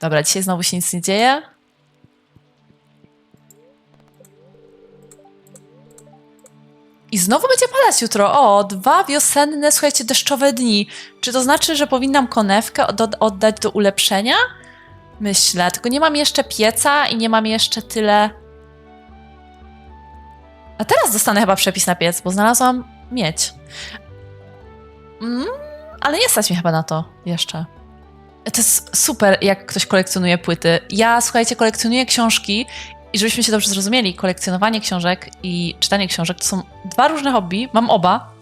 Dobra, dzisiaj znowu się nic nie dzieje. I znowu będzie padać jutro. O, dwa wiosenne, słuchajcie, deszczowe dni. Czy to znaczy, że powinnam konewkę od- oddać do ulepszenia? Myślę, tylko nie mam jeszcze pieca i nie mam jeszcze tyle. A teraz dostanę chyba przepis na piec, bo znalazłam miedź. Mm, ale nie stać mi chyba na to jeszcze. To jest super, jak ktoś kolekcjonuje płyty. Ja, słuchajcie, kolekcjonuję książki i żebyśmy się dobrze zrozumieli, kolekcjonowanie książek i czytanie książek to są dwa różne hobby. Mam oba,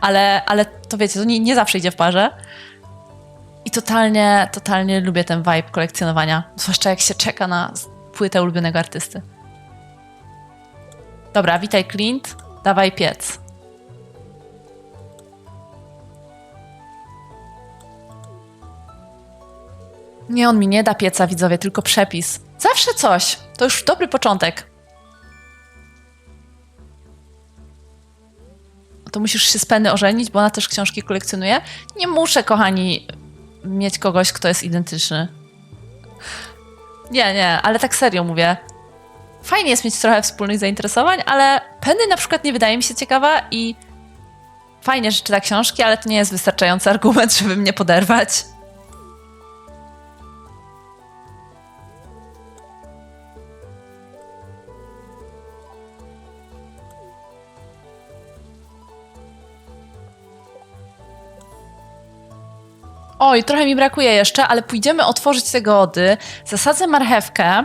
ale, ale to wiecie, to nie, nie zawsze idzie w parze. I totalnie, totalnie lubię ten vibe kolekcjonowania. Zwłaszcza jak się czeka na płytę ulubionego artysty. Dobra, witaj Clint. Dawaj piec. Nie, on mi nie da pieca, widzowie, tylko przepis. Zawsze coś. To już dobry początek. To musisz się z Penny ożenić, bo ona też książki kolekcjonuje. Nie muszę, kochani, mieć kogoś, kto jest identyczny. Nie, nie, ale tak serio mówię. Fajnie jest mieć trochę wspólnych zainteresowań, ale Penny na przykład nie wydaje mi się ciekawa i fajnie, że czyta książki, ale to nie jest wystarczający argument, żeby mnie poderwać. Oj, trochę mi brakuje jeszcze, ale pójdziemy otworzyć te gody. Zasadzę marchewkę.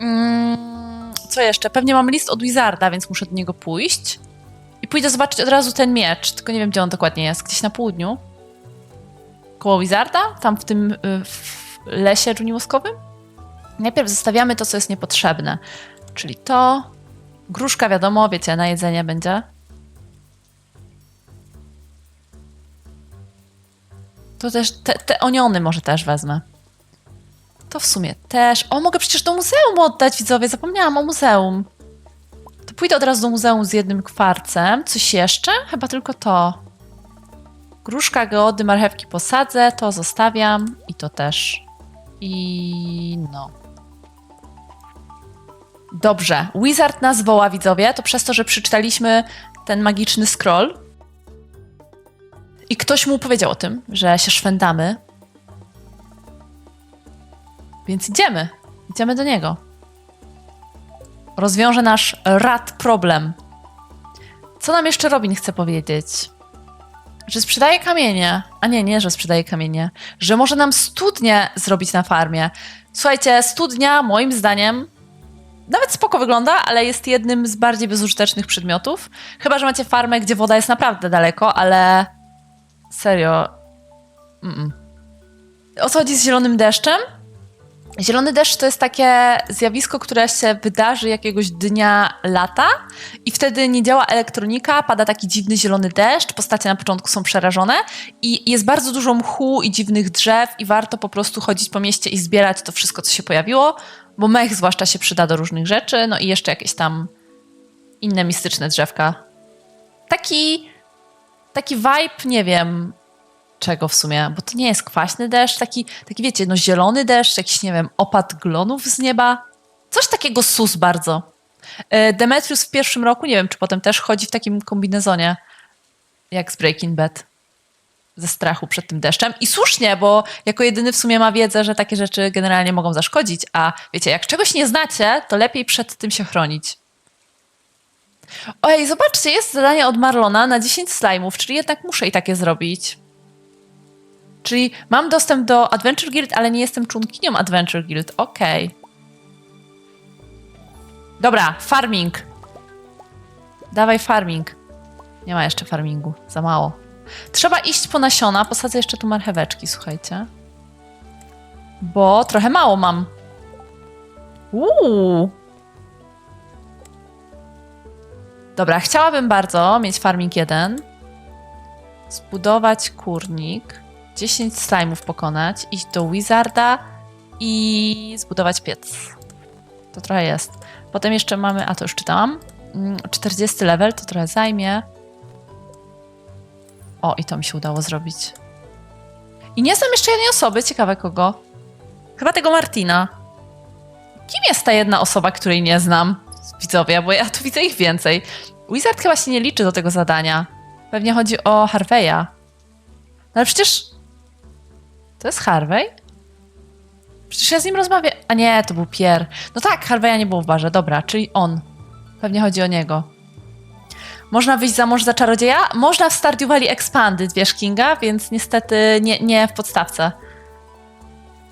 Mm, co jeszcze? Pewnie mam list od Wizarda, więc muszę do niego pójść. I pójdę zobaczyć od razu ten miecz, tylko nie wiem, gdzie on dokładnie jest. Gdzieś na południu? Koło Wizarda? Tam w tym y, w lesie dżuniowoskowym? Najpierw zostawiamy to, co jest niepotrzebne. Czyli to. Gruszka, wiadomo, wiecie, na jedzenie będzie. To też te, te oniony może też wezmę. To w sumie też. O, mogę przecież do muzeum oddać, widzowie. Zapomniałam o muzeum. To pójdę od razu do muzeum z jednym kwarcem. Coś jeszcze? Chyba tylko to. Gruszka, geody, marchewki posadzę. To zostawiam. I to też. I no. Dobrze. Wizard nas woła, widzowie. To przez to, że przeczytaliśmy ten magiczny scroll. I ktoś mu powiedział o tym, że się szwendamy. Więc idziemy. Idziemy do niego. Rozwiąże nasz rad problem. Co nam jeszcze Robin chce powiedzieć? Że sprzedaje kamienie. A nie, nie, że sprzedaje kamienie. Że może nam studnię zrobić na farmie. Słuchajcie, studnia moim zdaniem nawet spoko wygląda, ale jest jednym z bardziej bezużytecznych przedmiotów. Chyba, że macie farmę, gdzie woda jest naprawdę daleko, ale Serio. Mm-mm. O co chodzi z zielonym deszczem? Zielony deszcz to jest takie zjawisko, które się wydarzy jakiegoś dnia lata i wtedy nie działa elektronika, pada taki dziwny zielony deszcz, postacie na początku są przerażone i jest bardzo dużo mchu i dziwnych drzew i warto po prostu chodzić po mieście i zbierać to wszystko, co się pojawiło, bo mech zwłaszcza się przyda do różnych rzeczy, no i jeszcze jakieś tam inne mistyczne drzewka. Taki taki vibe, nie wiem czego w sumie, bo to nie jest kwaśny deszcz, taki, taki wiecie, no zielony deszcz, jakiś, nie wiem, opad glonów z nieba. Coś takiego sus bardzo. E, Demetrius w pierwszym roku, nie wiem, czy potem też chodzi w takim kombinezonie, jak z Breaking Bad. Ze strachu przed tym deszczem. I słusznie, bo jako jedyny w sumie ma wiedzę, że takie rzeczy generalnie mogą zaszkodzić, a wiecie, jak czegoś nie znacie, to lepiej przed tym się chronić. Ojej, zobaczcie, jest zadanie od Marlona na 10 slajmów, czyli jednak muszę i takie zrobić. Czyli mam dostęp do Adventure Guild, ale nie jestem członkinią Adventure Guild. Okej. Dobra, farming. Dawaj farming. Nie ma jeszcze farmingu, za mało. Trzeba iść po nasiona, posadzę jeszcze tu marcheweczki, słuchajcie. Bo trochę mało mam. Uuu. Dobra, chciałabym bardzo mieć farming 1. Zbudować kurnik. 10 slajmów pokonać. Iść do Wizarda i zbudować piec. To trochę jest. Potem jeszcze mamy, a to już czytałam. mm, 40 level, to trochę zajmie. O, i to mi się udało zrobić. I nie znam jeszcze jednej osoby, ciekawe kogo. Chyba tego Martina. Kim jest ta jedna osoba, której nie znam? Widzowie, bo ja tu widzę ich więcej. Wizard chyba się nie liczy do tego zadania. Pewnie chodzi o Harveya. No ale przecież... To jest Harvey? Przecież ja z nim rozmawiam. A nie, to był Pierre. No tak, Harveya nie było w barze. Dobra, czyli on. Pewnie chodzi o niego. Można wyjść za mąż za czarodzieja? Można w Stardew Valley Expanded, wiesz, Kinga, więc niestety nie, nie w podstawce.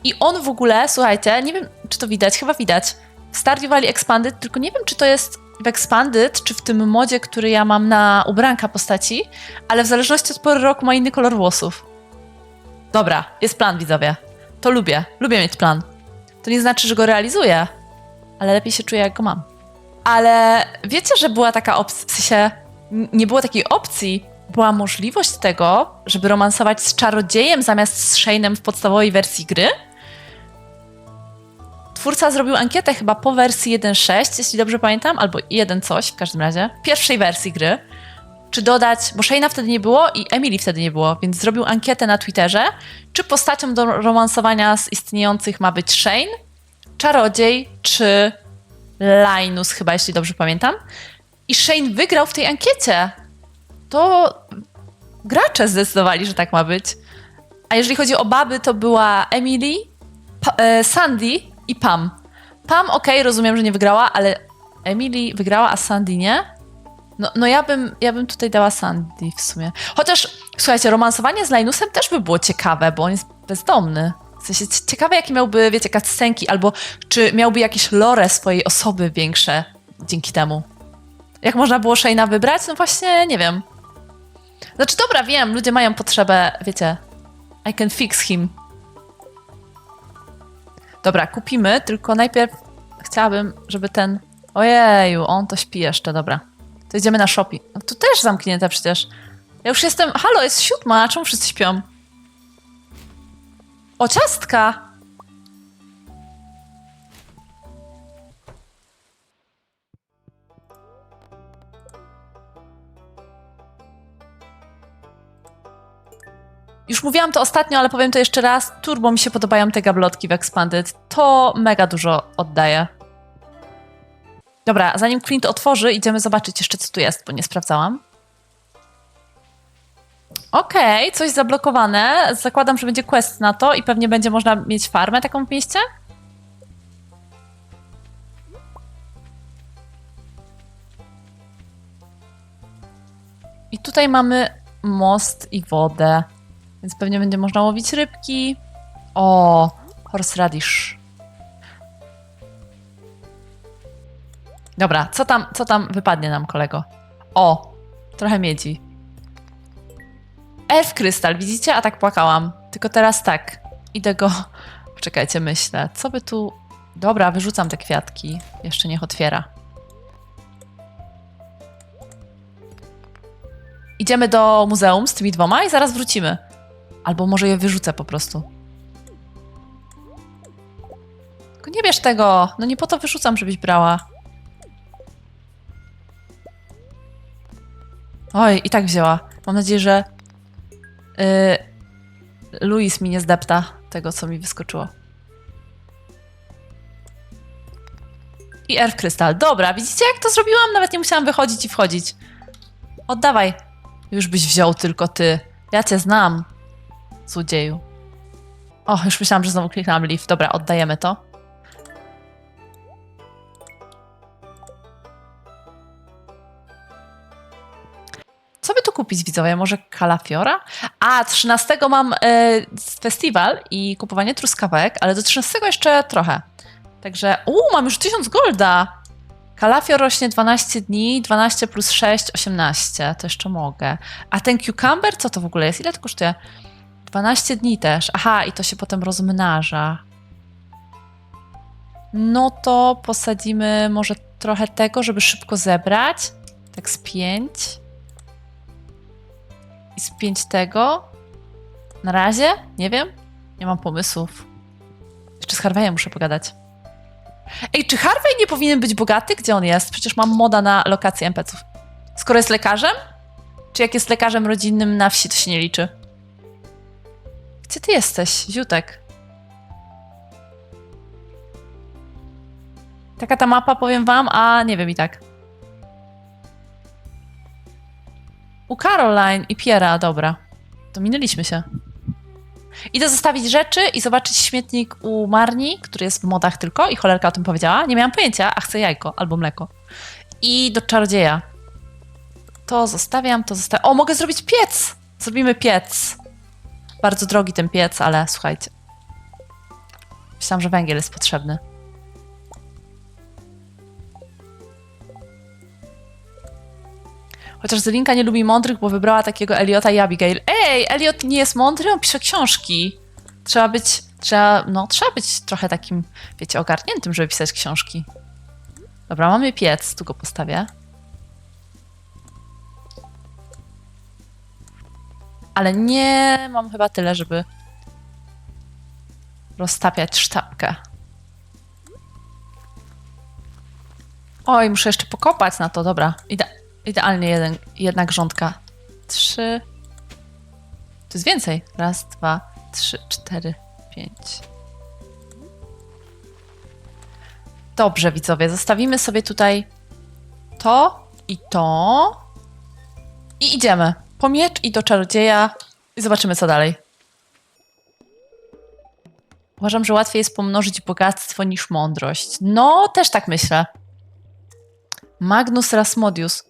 I on w ogóle, słuchajcie, nie wiem, czy to widać, chyba widać. Stardew Valley Expanded, tylko nie wiem, czy to jest w Expanded, czy w tym modzie, który ja mam na ubranka postaci, ale w zależności od pory roku ma inny kolor włosów. Dobra, jest plan, widzowie. To lubię, lubię mieć plan. To nie znaczy, że go realizuję, ale lepiej się czuję, jak go mam. Ale wiecie, że była taka opcja, w sensie nie było takiej opcji, była możliwość tego, żeby romansować z czarodziejem zamiast z Shane'em w podstawowej wersji gry? Twórca zrobił ankietę chyba po wersji 1.6, jeśli dobrze pamiętam, albo 1 coś w każdym razie, pierwszej wersji gry, czy dodać, bo Shane'a wtedy nie było i Emily wtedy nie było, więc zrobił ankietę na Twitterze, czy postacią do romansowania z istniejących ma być Shane, czarodziej, czy Linus chyba, jeśli dobrze pamiętam. I Shane wygrał w tej ankiecie. To gracze zdecydowali, że tak ma być. A jeżeli chodzi o baby, to była Emily, pa- e, Sandy i Pam. Pam, okej, rozumiem, że nie wygrała, ale Emily wygrała, a Sandy nie? No, no ja, bym, ja bym tutaj dała Sandy w sumie. Chociaż, słuchajcie, romansowanie z Linusem też by było ciekawe, bo on jest bezdomny. W sensie cie- ciekawe, jakie miałby, wiecie, cutscenki, albo czy miałby jakieś lore swojej osoby większe dzięki temu. Jak można było Shane'a wybrać? No właśnie, nie wiem. Znaczy, dobra, wiem, ludzie mają potrzebę, wiecie, I can fix him. Dobra, kupimy, tylko najpierw chciałabym, żeby ten... Ojeju, on to śpi jeszcze, dobra. To idziemy na shopping. No tu też zamknięte przecież. Ja już jestem... Halo, jest siódma, czemu wszyscy śpią? O, ciastka! Już mówiłam to ostatnio, ale powiem to jeszcze raz. Turbo mi się podobają te gablotki w Expanded. To mega dużo oddaje. Dobra, zanim Clint otworzy, idziemy zobaczyć jeszcze, co tu jest, bo nie sprawdzałam. Okej, coś zablokowane. Zakładam, że będzie quest na to i pewnie będzie można mieć farmę taką w mieście. I tutaj mamy most i wodę, więc pewnie będzie można łowić rybki. O, horseradish. Dobra, co tam, co tam wypadnie nam, kolego? O, trochę miedzi. Elf krystal, widzicie? A tak płakałam. Tylko teraz tak. Idę go. Poczekajcie, myślę. Co by tu. Dobra, wyrzucam te kwiatki. Jeszcze niech otwiera. Idziemy do muzeum z tymi dwoma i zaraz wrócimy. Albo może je wyrzucę po prostu. Tylko nie bierz tego. No nie po to wyrzucam, żebyś brała. Oj, i tak wzięła. Mam nadzieję, że yy, Luis mi nie zdepta tego, co mi wyskoczyło. I Earth Crystal. Dobra, widzicie jak to zrobiłam? Nawet nie musiałam wychodzić i wchodzić. Oddawaj. Już byś wziął tylko ty. Ja cię znam, złodzieju. O, już myślałam, że znowu kliknęłam leave. Dobra, oddajemy to. Co by tu kupić, widzowie? Może kalafiora? A, 13 mam e, festiwal i kupowanie truskawek, ale do 13 jeszcze trochę. Także, uuu, mam już 1000 golda! Kalafior rośnie 12 dni, 12 plus 6, 18. To jeszcze mogę. A ten cucumber, co to w ogóle jest? Ile to kosztuje? 12 dni też. Aha, i to się potem rozmnaża. No to posadzimy może trochę tego, żeby szybko zebrać. Tak z 5. I z 5 tego. Na razie? Nie wiem. Nie mam pomysłów. Jeszcze z Harveyem muszę pogadać. Ej, czy Harvey nie powinien być bogaty? Gdzie on jest? Przecież mam moda na lokację NPC-ów. Skoro jest lekarzem? Czy jak jest lekarzem rodzinnym na wsi, to się nie liczy? Gdzie ty jesteś, Ziutek? Taka ta mapa, powiem wam, a nie wiem i tak. U Caroline i Piera, dobra. To minęliśmy się. Idę zostawić rzeczy i zobaczyć śmietnik u Marni, który jest w modach tylko i cholerka o tym powiedziała. Nie miałam pojęcia, a chcę jajko albo mleko. I do czarodzieja. To zostawiam, to zostawiam. O, mogę zrobić piec! Zrobimy piec. Bardzo drogi ten piec, ale słuchajcie. Myślałam, że węgiel jest potrzebny. Chociaż Zelinka nie lubi mądrych, bo wybrała takiego Eliota i Abigail. Ej, Eliot nie jest mądry, on pisze książki. Trzeba być, trzeba, no, trzeba być trochę takim, wiecie, ogarniętym, żeby pisać książki. Dobra, mamy piec, tu go postawię. Ale nie mam chyba tyle, żeby roztapiać sztabkę. Oj, muszę jeszcze pokopać na to, dobra. Ide idealnie jeden, jedna grządka. Trzy. To jest więcej. Raz, dwa, trzy, cztery, pięć. Dobrze, widzowie, zostawimy sobie tutaj to i to. I idziemy. Po miecz i do czarodzieja i zobaczymy, co dalej. Uważam, że łatwiej jest pomnożyć bogactwo niż mądrość. No, też tak myślę. Magnus Rasmodius.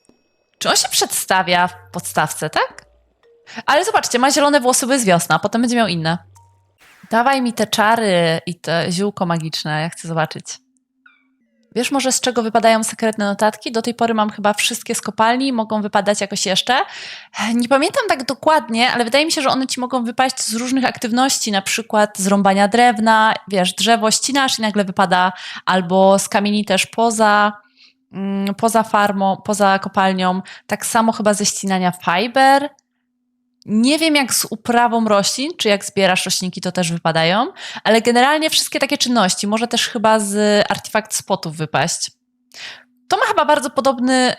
Czy on się przedstawia w podstawce, tak? Ale zobaczcie, ma zielone włosy, bo jest wiosna, a potem będzie miał inne. Dawaj mi te czary i te ziółko magiczne, ja chcę zobaczyć. Wiesz może z czego wypadają sekretne notatki? Do tej pory mam chyba wszystkie z kopalni, mogą wypadać jakoś jeszcze. Nie pamiętam tak dokładnie, ale wydaje mi się, że one ci mogą wypaść z różnych aktywności, na przykład z rąbania drewna, wiesz, drzewo ścinasz i nagle wypada, albo z kamieni też poza, mm, poza farmą, poza kopalnią. Tak samo chyba ze ścinania fiber. Nie wiem jak z uprawą roślin, czy jak zbierasz roślinki, to też wypadają, ale generalnie wszystkie takie czynności, może też chyba z artefakt spotów wypaść. To ma chyba bardzo podobny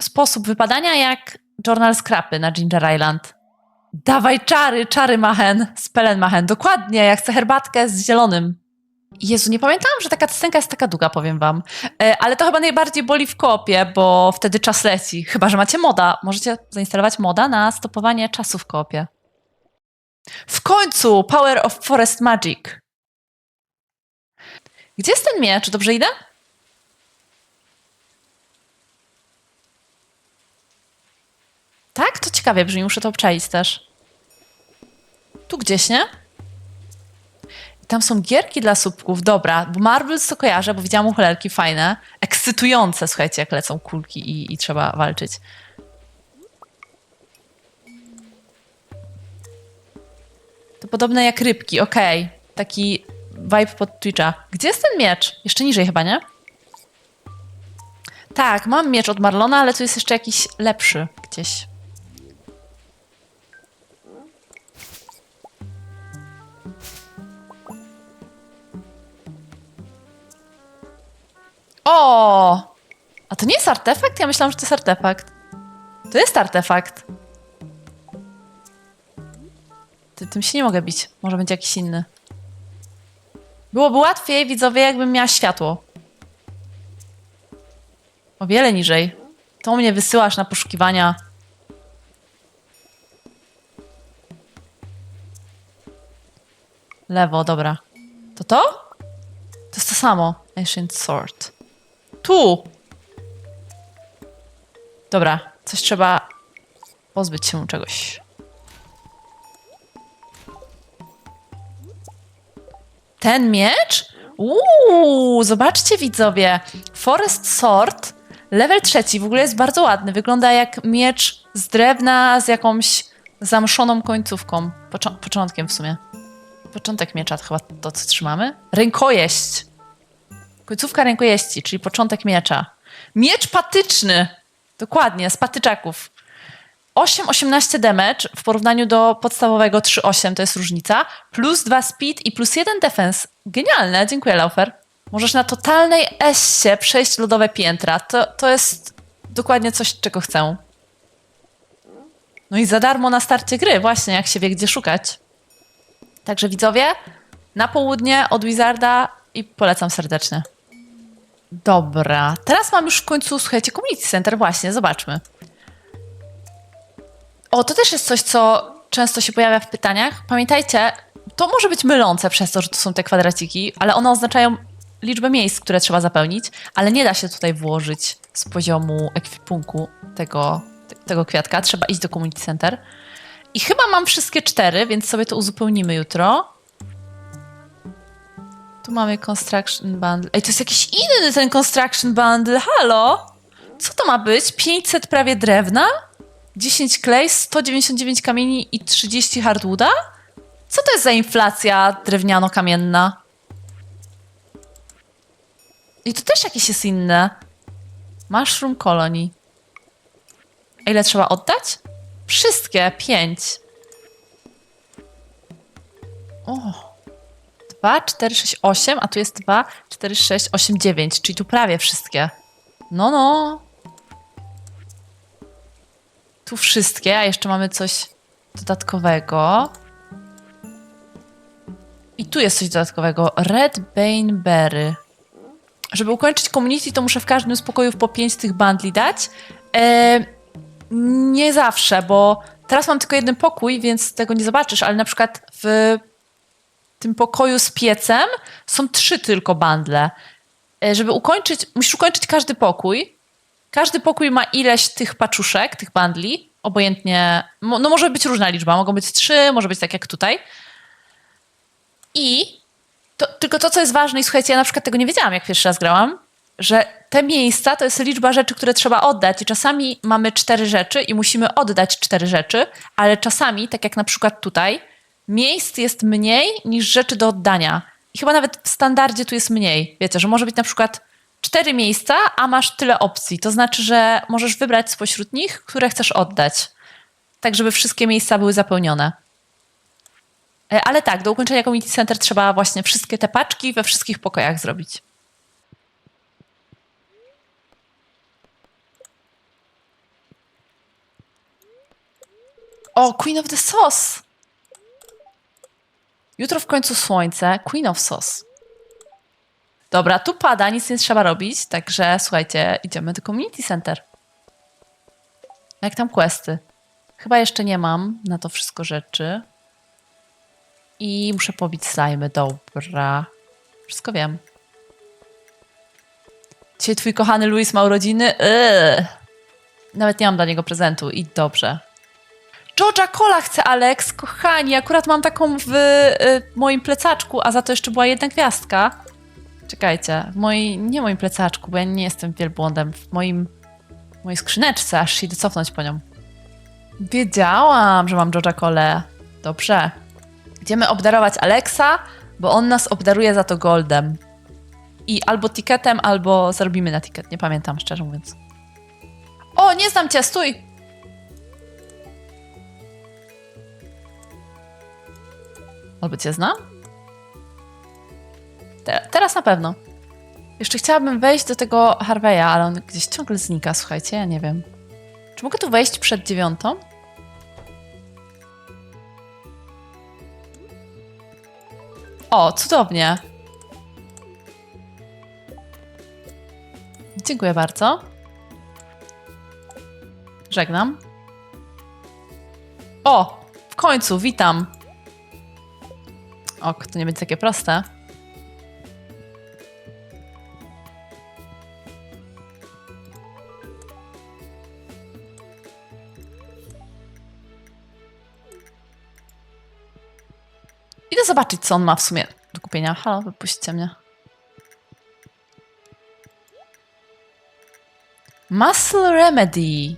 sposób wypadania jak Journal Scrapy na Ginger Island. Dawaj czary, czary machen, spelen machen, dokładnie, jak chcę herbatkę z zielonym. Jezu, nie pamiętałam, że taka scenka jest taka długa, powiem wam. E, Ale to chyba najbardziej boli w kopie, bo wtedy czas leci. Chyba, że macie moda. Możecie zainstalować moda na stopowanie czasu w kopie. W końcu! Power of Forest Magic. Gdzie jest ten miecz? Dobrze idę? Tak? To ciekawie brzmi, muszę to obczaić też. Tu gdzieś, nie? Tam są gierki dla słupków, dobra, bo Marvels to kojarzę, bo widziałam ucholerki fajne, ekscytujące, słuchajcie, jak lecą kulki i, i trzeba walczyć. To podobne jak rybki, okej. Taki vibe pod Twitcha. Gdzie jest ten miecz? Jeszcze niżej chyba, nie? Tak, mam miecz od Marlona, ale tu jest jeszcze jakiś lepszy gdzieś. O! A to nie jest artefakt? Ja myślałam, że to jest artefakt. To jest artefakt. Ty, tym się nie mogę bić. Może będzie jakiś inny. Byłoby łatwiej, widzowie, jakbym miała światło. O wiele niżej. To mnie wysyłasz na poszukiwania. Lewo, dobra. To to? To jest to samo. Ancient Sword. Tu! Dobra, coś trzeba pozbyć się czegoś. Ten miecz? Uuu, zobaczcie widzowie. Forest Sword, level trzeci, w ogóle jest bardzo ładny. Wygląda jak miecz z drewna z jakąś zamszoną końcówką. Poczo- początkiem w sumie. Początek miecza to chyba to, co trzymamy. Rękojeść. Końcówka rękojeści, czyli początek miecza. Miecz patyczny. Dokładnie, z patyczaków. 8-18 damage w porównaniu do podstawowego 3-8, to jest różnica. Plus 2 speed i plus 1 defense. Genialne, dziękuję Laufer. Możesz na totalnej essie przejść lodowe piętra. To, to jest dokładnie coś, czego chcę. No i za darmo na starcie gry, właśnie, jak się wie, gdzie szukać. Także widzowie, na południe od Wizarda i polecam serdecznie. Dobra, teraz mam już w końcu, słuchajcie, community center, właśnie, zobaczmy. O, to też jest coś, co często się pojawia w pytaniach. Pamiętajcie, to może być mylące przez to, że to są te kwadraciki, ale one oznaczają liczbę miejsc, które trzeba zapełnić, ale nie da się tutaj włożyć z poziomu ekwipunku tego, te- tego kwiatka. Trzeba iść do community center. I chyba mam wszystkie cztery, więc sobie to uzupełnimy jutro. Tu mamy construction bundle. Ej, to jest jakiś inny ten construction bundle. Halo? Co to ma być? 500 prawie drewna? 10 klej, 199 kamieni i 30 hardwooda? Co to jest za inflacja drewniano-kamienna? I to też jakieś jest inne. Mushroom Colony. A ile trzeba oddać? Wszystkie, pięć. O. 2, 4, 6, 8, a tu jest 2, 4, 6, 8, 9, czyli tu prawie wszystkie. No, no. Tu wszystkie, a jeszcze mamy coś dodatkowego. I tu jest coś dodatkowego. Red Bane Berry. Żeby ukończyć community, to muszę w każdym z pokojów po 5 tych bundli dać. E, nie zawsze, bo teraz mam tylko jeden pokój, więc tego nie zobaczysz, ale na przykład w tym pokoju z piecem są trzy tylko bundle. E, Żeby ukończyć, musisz ukończyć każdy pokój. Każdy pokój ma ileś tych paczuszek, tych bundli, obojętnie, no może być różna liczba, mogą być trzy, może być tak jak tutaj. I to, tylko to, co jest ważne, i słuchajcie, ja na przykład tego nie wiedziałam, jak pierwszy raz grałam, że te miejsca to jest liczba rzeczy, które trzeba oddać. I czasami mamy cztery rzeczy i musimy oddać cztery rzeczy, ale czasami, tak jak na przykład tutaj, miejsc jest mniej niż rzeczy do oddania. I chyba nawet w standardzie tu jest mniej. Wiecie, że może być na przykład cztery miejsca, a masz tyle opcji. To znaczy, że możesz wybrać spośród nich, które chcesz oddać. Tak, żeby wszystkie miejsca były zapełnione. E, Ale tak, do ukończenia Community Center trzeba właśnie wszystkie te paczki we wszystkich pokojach zrobić. O, Queen of the Sauce! Jutro w końcu słońce. Queen of Sauce. Dobra, tu pada, nic nie trzeba robić, także słuchajcie, idziemy do Community Center. Jak tam questy? Chyba jeszcze nie mam na to wszystko rzeczy. I muszę pobić slajmy, dobra. Wszystko wiem. Dzisiaj twój kochany Luis ma urodziny? Yy. Nawet nie mam dla niego prezentu i dobrze. Georgia Cola chce, Alex, kochani. Akurat mam taką w y, moim plecaczku, a za to jeszcze była jedna gwiazdka. Czekajcie, w mojej, nie moim plecaczku, bo ja nie jestem wielbłądem. W moim, w mojej skrzyneczce, aż idę cofnąć po nią. Wiedziałam, że mam Georgia Cole. Dobrze. Idziemy obdarować Alexa, bo on nas obdaruje za to goldem. I albo ticketem, albo zarobimy na ticket. Nie pamiętam, szczerze mówiąc. O, nie znam cię, stój! Albo cię znam? Te, teraz na pewno. Jeszcze chciałabym wejść do tego Harveya, ale on gdzieś ciągle znika, słuchajcie, ja nie wiem. Czy mogę tu wejść przed dziewiątą? O, cudownie. Dziękuję bardzo. Żegnam. O, w końcu, witam. Ok, to nie będzie takie proste. Idę zobaczyć, co on ma w sumie do kupienia. Halo, wypuśćcie mnie. Muscle Remedy.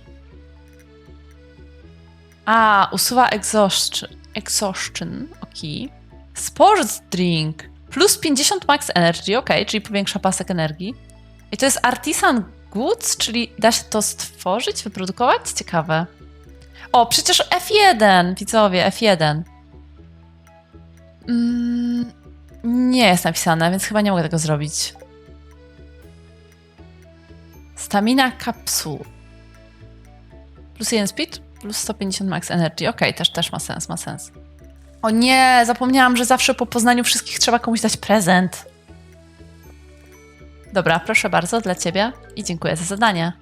A, usuwa exhaustion. Exhaustion, ok. Sports Drink. Plus 50 max energy, ok, czyli powiększa pasek energii. I to jest Artisan Goods, czyli da się to stworzyć, wyprodukować? Ciekawe. O, przecież F1, widzowie, F1. Mm, nie jest napisane, więc chyba nie mogę tego zrobić. Stamina kapsuł. Plus 1 speed, plus 150 max energy. Okej, też, też ma sens, ma sens. O nie, zapomniałam, że zawsze po poznaniu wszystkich trzeba komuś dać prezent. Dobra, proszę bardzo, dla ciebie i dziękuję za zadanie.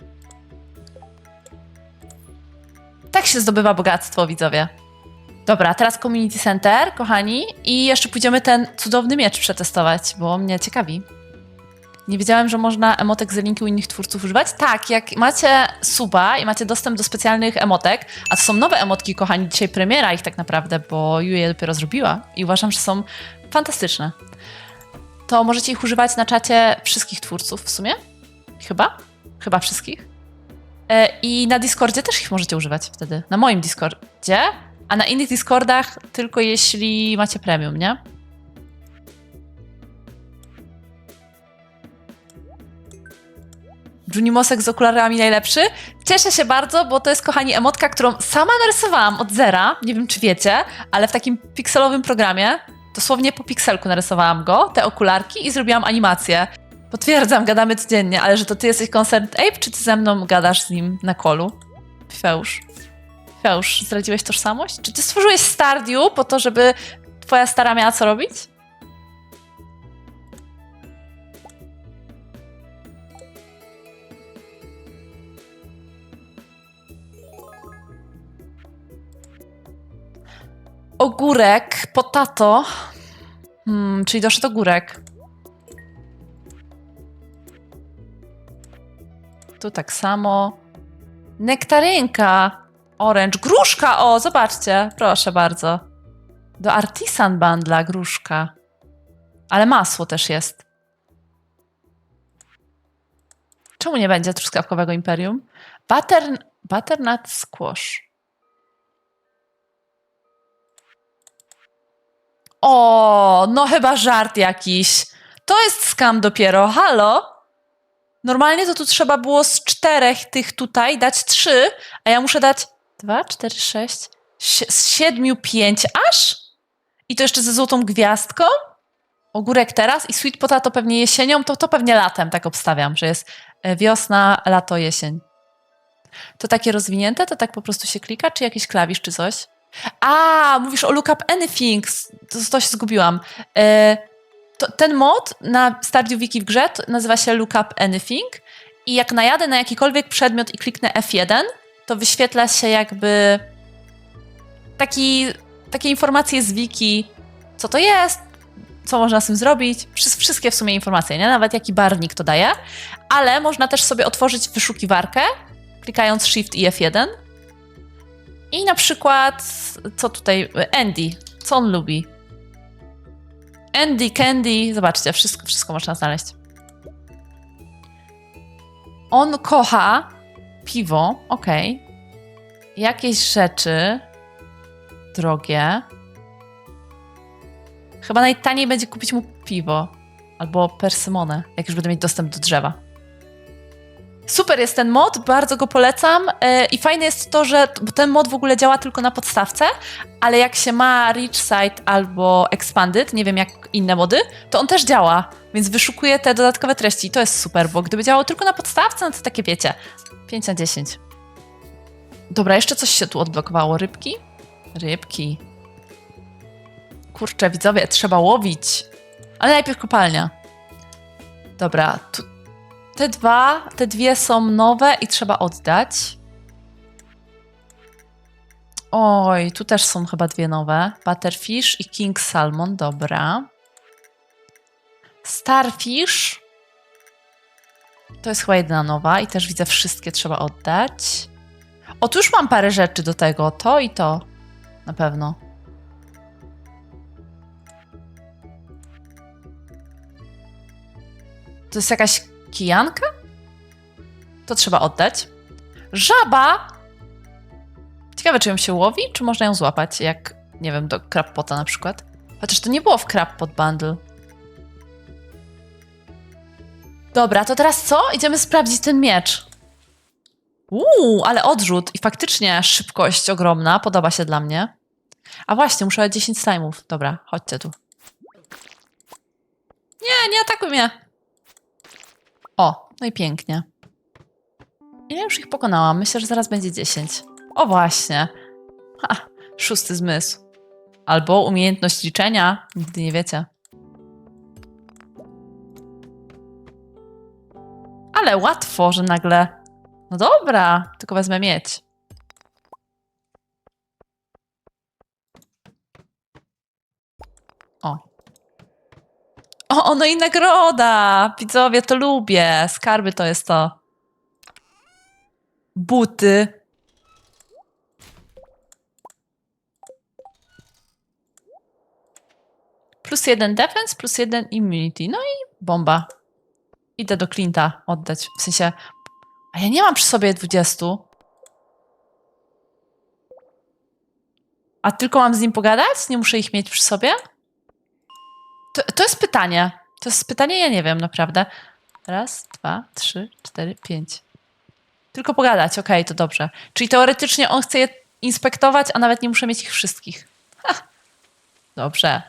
Tak się zdobywa bogactwo, widzowie. Dobra, teraz Community Center, kochani, i jeszcze pójdziemy ten cudowny miecz przetestować, bo mnie ciekawi. Nie wiedziałem, że można emotek z linki u innych twórców używać. Tak, jak macie suba i macie dostęp do specjalnych emotek, a to są nowe emotki, kochani, dzisiaj premiera ich tak naprawdę, bo Ju je dopiero zrobiła i uważam, że są fantastyczne. To możecie ich używać na czacie wszystkich twórców w sumie? Chyba? Chyba wszystkich. E, I na Discordzie też ich możecie używać wtedy. Na moim Discordzie, a na innych Discordach tylko jeśli macie premium, nie? Junimosek z okularami najlepszy. Cieszę się bardzo, bo to jest, kochani, emotka, którą sama narysowałam od zera. Nie wiem, czy wiecie, ale w takim pikselowym programie. Dosłownie po pikselku narysowałam go, te okularki i zrobiłam animację. Potwierdzam, gadamy codziennie, ale że to ty jesteś Concerned Ape, czy ty ze mną gadasz z nim na kolu? Feusz. Feusz, zdradziłeś tożsamość? Czy ty stworzyłeś Stardew po to, żeby twoja stara miała co robić? Ogórek, potato. Hmm, czyli doszedł ogórek. Tu tak samo. Nektarynka. Orange. Gruszka, o, zobaczcie. Proszę bardzo. Do Artisan Bandla gruszka. Ale masło też jest. Czemu nie będzie truskawkowego imperium? Butter, butternut squash. O, no chyba żart jakiś. To jest skam dopiero. Halo? Normalnie to tu trzeba było z czterech tych tutaj dać trzy, a ja muszę dać dwa, cztery, sześć, z siedmiu pięć aż? I to jeszcze ze złotą gwiazdką? Ogórek teraz i sweet potato pewnie jesienią, to to pewnie latem, tak obstawiam, że jest e, wiosna, lato, jesień. To takie rozwinięte, to tak po prostu się klika, czy jakiś klawisz, czy coś? A, mówisz o look up anything, to, to się zgubiłam. E, to, ten mod na Stardew Wiki w grze nazywa się Look Up Anything i jak najadę na jakikolwiek przedmiot i kliknę F1, to wyświetla się jakby taki, takie informacje z wiki, co to jest, co można z tym zrobić, Wszy- wszystkie w sumie informacje, nie? nawet jaki barwnik to daje, ale można też sobie otworzyć wyszukiwarkę, klikając Shift i F1 i na przykład, co tutaj, Andy, co on lubi? Andy, Candy, zobaczcie, wszystko, wszystko można znaleźć. On kocha piwo, okej. Jakieś rzeczy drogie. Chyba najtaniej będzie kupić mu piwo albo persymonę, jak już będę mieć dostęp do drzewa. Super jest ten mod, bardzo go polecam e, i fajne jest to, że ten mod w ogóle działa tylko na podstawce, ale jak się ma Rich Site albo Expanded, nie wiem jak inne mody, to on też działa, więc wyszukuje te dodatkowe treści to jest super, bo gdyby działało tylko na podstawce, no to takie wiecie, 5 na 10. Dobra, jeszcze coś się tu odblokowało. Rybki? Rybki. Kurczę, widzowie, trzeba łowić. Ale najpierw kopalnia. Dobra, tu, te dwa, te dwie są nowe i trzeba oddać. Oj, tu też są chyba dwie nowe. Butterfish i King Salmon, dobra. Starfish. To jest chyba jedna nowa i też widzę wszystkie trzeba oddać. O, tu już mam parę rzeczy do tego. To i to. Na pewno. To jest jakaś kijanka? To trzeba oddać. Żaba! Ciekawe, czy ją się łowi, czy można ją złapać, jak, nie wiem, do Crabpota na przykład. Chociaż to nie było w Crabpot Bundle. Dobra, to teraz co? Idziemy sprawdzić ten miecz. Uuu, ale odrzut i faktycznie szybkość ogromna, podoba się dla mnie. A właśnie, muszę 10 slime'ów. Dobra, chodźcie tu. Nie, nie atakuj mnie. O, no i pięknie. Ile już ich pokonałam? Myślę, że zaraz będzie 10. O właśnie. Ha, szósty zmysł. Albo umiejętność liczenia. Nigdy nie wiecie. Ale łatwo, że nagle. No dobra, tylko wezmę mieć. O, no i nagroda! Widzowie, to lubię. Skarby to jest to. Buty. Plus jeden defense, plus jeden immunity. No i bomba. Idę do Clint'a oddać. W sensie. A ja nie mam przy sobie 20. A tylko mam z nim pogadać? Nie muszę ich mieć przy sobie? To, to jest pytanie. To jest pytanie, ja nie wiem naprawdę. Raz, dwa, trzy, cztery, pięć. Tylko pogadać, okej, to dobrze. Czyli teoretycznie on chce je inspektować, a nawet nie muszę mieć ich wszystkich. Ha. Dobrze.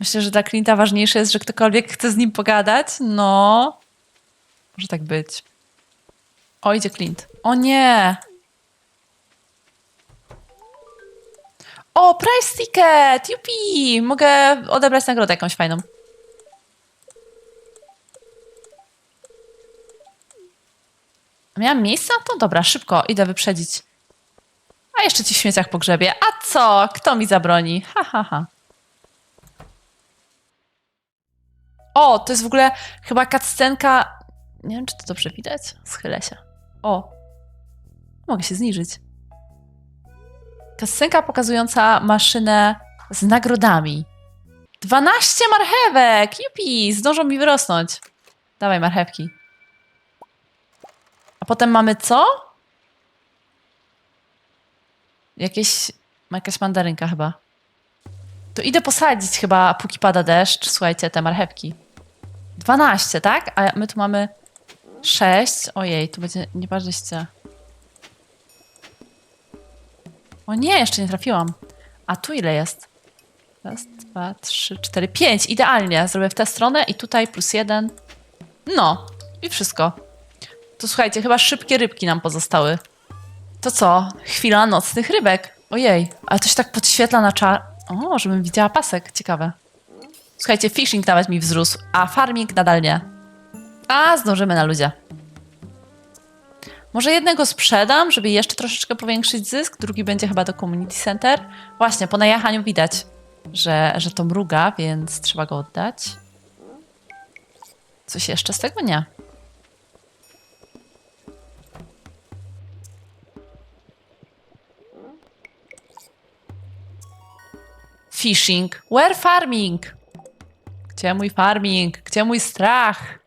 Myślę, że dla Clint'a ważniejsze jest, że ktokolwiek chce z nim pogadać. No. Może tak być. O, idzie Clint. O nie! O, price ticket! Jupi! Mogę odebrać nagrodę jakąś fajną. Miałam miejsce? No to dobra, szybko, idę wyprzedzić. A jeszcze ci w śmieciach pogrzebie. A co? Kto mi zabroni? Ha, ha, ha. O, to jest w ogóle chyba cutscenka... Nie wiem, czy to dobrze widać. Schylę się. O. Mogę się zniżyć. Cutscenka pokazująca maszynę z nagrodami. 12 marchewek! Jupi! Zdążą mi wyrosnąć. Dawaj marchewki. A potem mamy co? Jakieś... Jakaś mandarynka chyba. To idę posadzić chyba, póki pada deszcz. Słuchajcie, te marchewki. 12, tak? A my tu mamy 6. Ojej, tu będzie nieparzyście. O nie, jeszcze nie trafiłam. A tu ile jest? Raz, dwa, trzy, cztery, pięć. Idealnie. Zrobię w tę stronę i tutaj plus jeden. No, i wszystko. To słuchajcie, chyba szybkie rybki nam pozostały. To co? Chwila nocnych rybek. Ojej, ale to się tak podświetla na czar... O, żebym widziała pasek. Ciekawe. Słuchajcie, fishing nawet mi wzrósł, a farming nadal nie. A, zdążymy na ludzie. Może jednego sprzedam, żeby jeszcze troszeczkę powiększyć zysk. Drugi będzie chyba do community center. Właśnie, po najechaniu widać, że, że to mruga, więc trzeba go oddać. Coś jeszcze z tego? Nie. Fishing. Where farming? Gdzie mój farming? Gdzie mój strach?